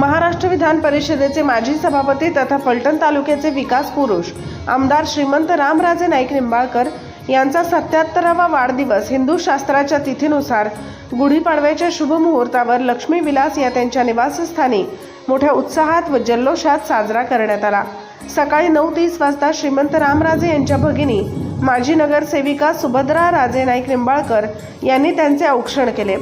महाराष्ट्र विधान परिषदेचे माजी सभापती तथा फलटण तालुक्याचे विकास पुरुष आमदार श्रीमंत रामराजे नाईक निंबाळकर यांचा सत्याहत्तरावा वाढदिवस हिंदू शास्त्राच्या तिथीनुसार गुढीपाडव्याच्या शुभ मुहूर्तावर लक्ष्मी विलास या त्यांच्या निवासस्थानी मोठ्या उत्साहात व जल्लोषात साजरा करण्यात आला. सकाळी नऊ तीस वाजता श्रीमंत रामराजे यांच्या भगिनी माजी नगरसेविका सुभद्रा राजे नाईक निंबाळकर यांनी त्यांचे औक्षण केले.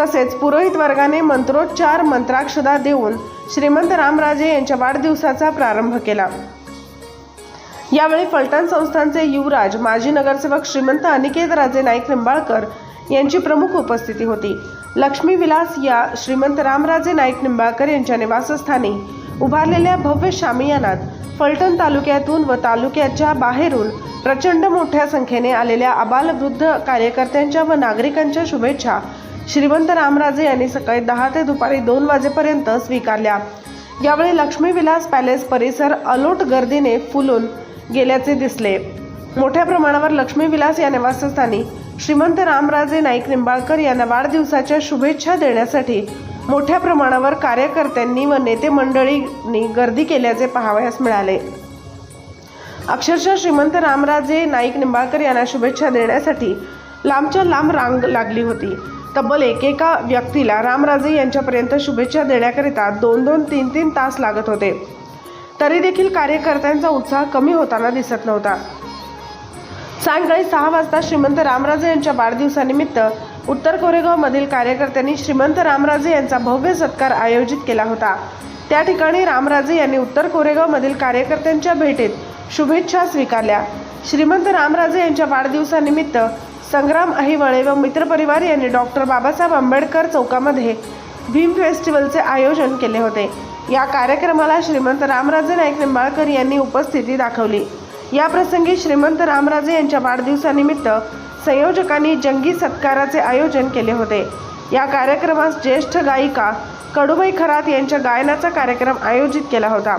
तसेच पुरोहित वर्गाने मंत्रोच्चार मंत्राक्षदा देऊन श्रीमंत रामराजे यांच्या वाढदिवसाचा प्रारंभ केला. यावेळी फलटण संस्थांचे युवराज माजी नगरसेवक श्रीमंत अनिकेत राजे नाईक निंबाळकर यांची प्रमुख उपस्थिती होती. लक्ष्मी विलास या श्रीमंत रामराजे नाईक निंबाळकर यांच्या निवासस्थानी उभारलेल्या भव्य शामियानात फलटण तालुक्यातून व तालुक्याच्या बाहेरून प्रचंड मोठ्या संख्येने आलेल्या अबालवृद्ध कार्यकर्त्यांच्या व नागरिकांच्या शुभेच्छा श्रीमंत रामराजे यांनी सकाळी दहा ते दुपारी दोन वाजेपर्यंत स्वीकारल्या. यावेळी लक्ष्मी विलास पॅलेस परिसर अलोट गर्दीने फुलून गेल्याचे दिसले. मोठ्या प्रमाणावर लक्ष्मी विलास या निवासस्थानी श्रीमंत रामराजे नाईक निंबाळकर यांना वाढदिवसाच्या शुभेच्छा देण्यासाठी मोठ्या प्रमाणावर कार्यकर्त्यांनी व नेते मंडळींनी गर्दी केल्याचे पाहावयास मिळाले. अक्षरशः श्रीमंत रामराजे नाईक निंबाळकर यांना शुभेच्छा देण्यासाठी लांबच्या लांब रांग लागली होती. तब्बल एकेका व्यक्तीला रामराजे यांच्यापर्यंत शुभेच्छा देण्याकरिता दोन दोन तीन तीन तास लागत होते. तरी देखील कार्यकर्त्यांचा उत्साह कमी होताना दिसत नव्हता. सायंकाळी सहा वाजता श्रीमंत रामराजे यांच्या वाढदिवसानिमित्त उत्तर कोरेगावमधील कार्यकर्त्यांनी श्रीमंत रामराजे यांचा भव्य सत्कार आयोजित केला होता. त्या ठिकाणी रामराजे यांनी उत्तर कोरेगावमधील कार्यकर्त्यांच्या भेटीत शुभेच्छा स्वीकारल्या. श्रीमंत रामराजे यांच्या वाढदिवसानिमित्त संग्राम अहिवाळे व मित्रपरिवार यांनी डॉक्टर बाबासाहेब आंबेडकर चौकामध्ये भीम फेस्टिवलचे आयोजन केले होते. या कार्यक्रमाला श्रीमंत रामराजे नाईक निंबाळकर यांनी उपस्थिती दाखवली. याप्रसंगी श्रीमंत रामराजे यांच्या वाढदिवसानिमित्त संयोजकांनी जंगी सत्काराचे आयोजन केले होते. या कार्यक्रमास ज्येष्ठ गायिका कडूबाई खरात यांच्या गायनाचा कार्यक्रम आयोजित केला होता.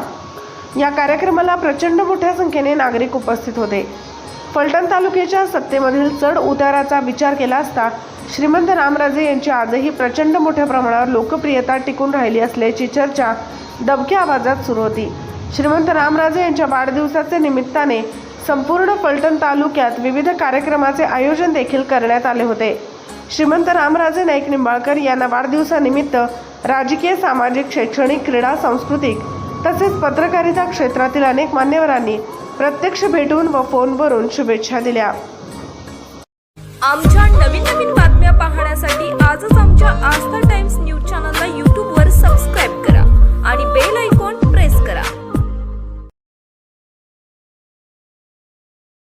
या कार्यक्रमाला प्रचंड मोठ्या संख्येने नागरिक उपस्थित होते. फलटण तालुक्याच्या सत्तेमधील चढ उताराचा विचार केला असता श्रीमंत रामराजे यांची आजही प्रचंड मोठ्या प्रमाणावर लोकप्रियता टिकून राहिली असल्याची चर्चा दबक्या आवाजात सुरू होती. श्रीमंत रामराजे यांच्या वाढदिवसाच्या निमित्ताने संपूर्ण फलटण तालुक्यात विविध कार्यक्रमाचे आयोजन देखील करण्यात आले होते. श्रीमंत रामराजे नाईक निंबाळकर यांना वाढदिवसानिमित्त राजकीय सामाजिक शैक्षणिक क्रीडा सांस्कृतिक तसेच पत्रकारिता क्षेत्रातील अनेक मान्यवरांनी प्रत्यक्ष भेटून व फोनवरून शुभेच्छा दिल्या. आमच्या नवीन नवीन